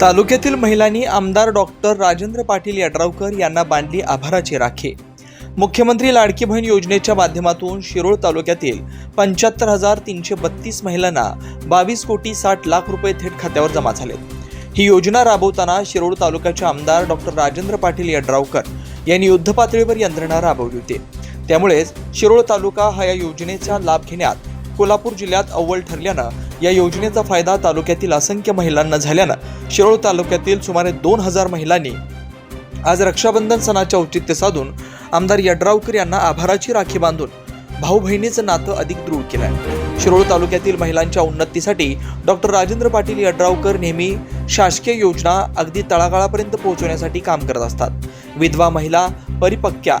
तालुक्यातील महिलांनी आमदार डॉक्टर राजेंद्र पाटील यड्रावकर यांना बांधली आभाराची राखे. मुख्यमंत्री लाडकी बहीण योजनेच्या माध्यमातून शिरोळ तालुक्यातील पंच्याहत्तर हजार तीनशे बत्तीस महिलांना बावीस कोटी साठ लाख रुपये थेट खात्यावर जमा झालेत ही योजना राबवताना शिरोळ तालुक्याचे आमदार डॉक्टर राजेंद्र पाटील यड्रावकर यांनी युद्धपातळीवर यंत्रणा राबवली होती. त्यामुळेच शिरोळ तालुका हा या योजनेचा लाभ घेण्यात कोल्हापूर जिल्ह्यात अव्वल ठरल्यानं या योजनेचा फायदा तालुक्यातील असंख्य महिलांना झाल्यानं शिरोळ तालुक्यातील सुमारे दोन हजार महिलांनी आज रक्षाबंधन सणाचे औचित्य साधून आमदार यड्रावकर यांना आभाराची राखी बांधून भाऊ बहिणीचं नातं अधिक दृढ केलं आहे शिरोळ तालुक्यातील महिलांच्या उन्नतीसाठी डॉक्टर राजेंद्र पाटील यड्रावकर नेहमी शासकीय योजना अगदी तळागाळापर्यंत पोहोचवण्यासाठी काम करत असतात. विधवा महिला परिपक्क्या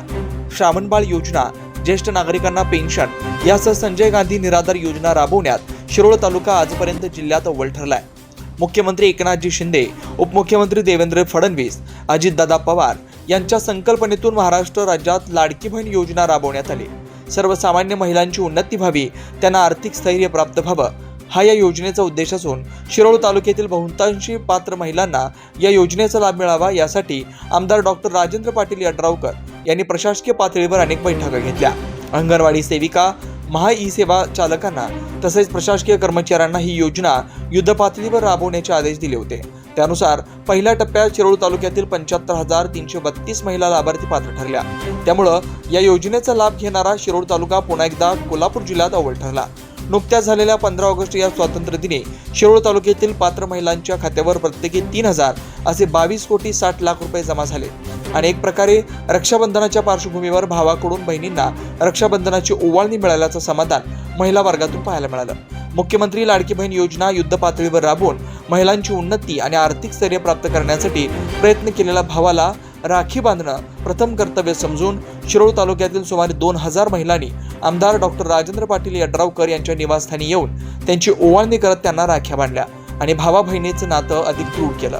श्रावणबाळ योजना ज्येष्ठ नागरिकांना पेन्शन यासह संजय गांधी निराधार योजना राबवण्यात शिरोळ तालुका आजपर्यंत जिल्ह्यात अव्वल ठरलाय मुख्यमंत्री एकनाथजी शिंदे उपमुख्यमंत्री देवेंद्र फडणवीस अजितदादा पवार यांच्या संकल्पनेतून महाराष्ट्र राज्यात लाडकी बहीण योजना राबवण्यात आली. सर्वसामान्य महिलांची उन्नती व्हावी त्यांना आर्थिक स्थैर्य प्राप्त व्हावं हा या योजनेचा उद्देश असून शिरोळ तालुक्यातील बहुतांशी पात्र महिलांना या योजनेचा लाभ मिळावा यासाठी आमदार डॉक्टर राजेंद्र पाटील यड्रावकर यांनी प्रशासकीय पातळीवर अनेक बैठका घेतल्या. अंगणवाडी सेविका महा ई सेवा चालकांना तसेच प्रशासकीय कर्मचाऱ्यांना ही योजना युद्धपातळीवर राबवण्याचे आदेश दिले होते. त्यानुसार पहिल्या टप्प्यात शिरोळ तालुक्यातील पंच्याहत्तर हजार तीनशे बत्तीस महिला लाभार्थी पात्र ठरल्या. त्यामुळं या योजनेचा लाभ घेणारा शिरोळ तालुका पुन्हा एकदा कोल्हापूर जिल्ह्यात अव्वल ठरला. नुकत्याच झालेल्या पंधरा ऑगस्ट या स्वातंत्र्य दिनी शिरोळ तालुक्यातील पात्र महिलांच्या खात्यावर प्रत्येकी तीन हजार असे बावीस कोटी साठ लाख रुपये जमा झाले. आणि एक प्रकारे रक्षाबंधनाच्या पार्श्वभूमीवर भावाकडून बहिणींना रक्षाबंधनाची ओवाळणी मिळाल्याचं समाधान महिला वर्गातून पाहायला मिळालं. मुख्यमंत्री लाडकी बहीण योजना युद्ध पातळीवर राबवून महिलांची उन्नती आणि आर्थिक स्थैर्य प्राप्त करण्यासाठी प्रयत्न केलेल्या भावाला राखी बांधणं प्रथम कर्तव्य समजून शिरोळ तालुक्यातील सुमारे दोन हजार महिलांनी आमदार डॉक्टर राजेंद्र पाटील यड्रावकर यांच्या निवासस्थानी येऊन त्यांची ओवाळणी करत त्यांना राख्या बांधल्या आणि भावा बहिणीचं नातं अधिक दृढ केलं.